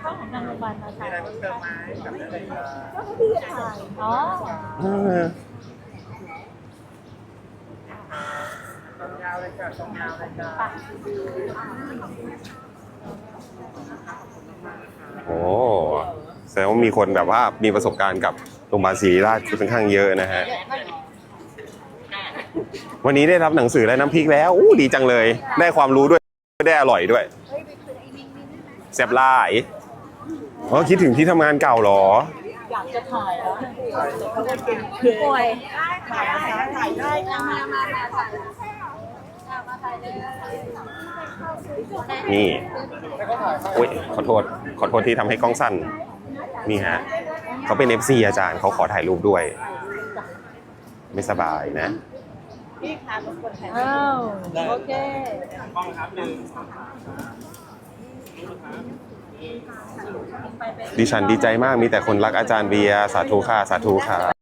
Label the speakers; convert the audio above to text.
Speaker 1: เข้าของทางโรงพยาบาลมา
Speaker 2: มี
Speaker 1: ถ่าย
Speaker 2: อะไรเพิ่มเติมไหมกับได้เลยครับ
Speaker 1: ก็พี่ถ่ายอ๋อ
Speaker 3: เออ
Speaker 2: ตรงยาวเลยจ้ะตรงยาวเลยจ้ะ
Speaker 3: โอ้แสดงว่ามีคนแบบว่ามีประสบการณ์กับโรงพยาบาลศิริราชค่อนข้างเยอะนะฮะ วันนี้ได้รับหนังสือและน้ำพริกแล้วอู้ดีจังเลย ได้ความรู้ด้วย ได้อร่อยด้วย แซ่บหลายอ๋อคิดถึงที่ทำงานเก่าเหรอ
Speaker 1: อยากจะถ่ายแล้ว
Speaker 4: ป่วย
Speaker 1: ถ่ายถ่ายได้นะ
Speaker 4: มามามาถ่ายมาถ่ายเลย
Speaker 3: นี่อุ้ยขอโทษ ขอโทษที่ทำให้กล้องสั้น นี่ฮะ เขาเป็น FC อาจารย์เขาขอถ่ายรูปด้วย ไม่สบายนะ
Speaker 1: พี่ค่ะเป็นคนถ่ายอ้าวโอเค
Speaker 2: กล้องครับหนึ่ง
Speaker 3: ดิฉันดีใจมากมีแต่คนรักอาจารย์เบียร์สาธุค่ะสาธุค่ะ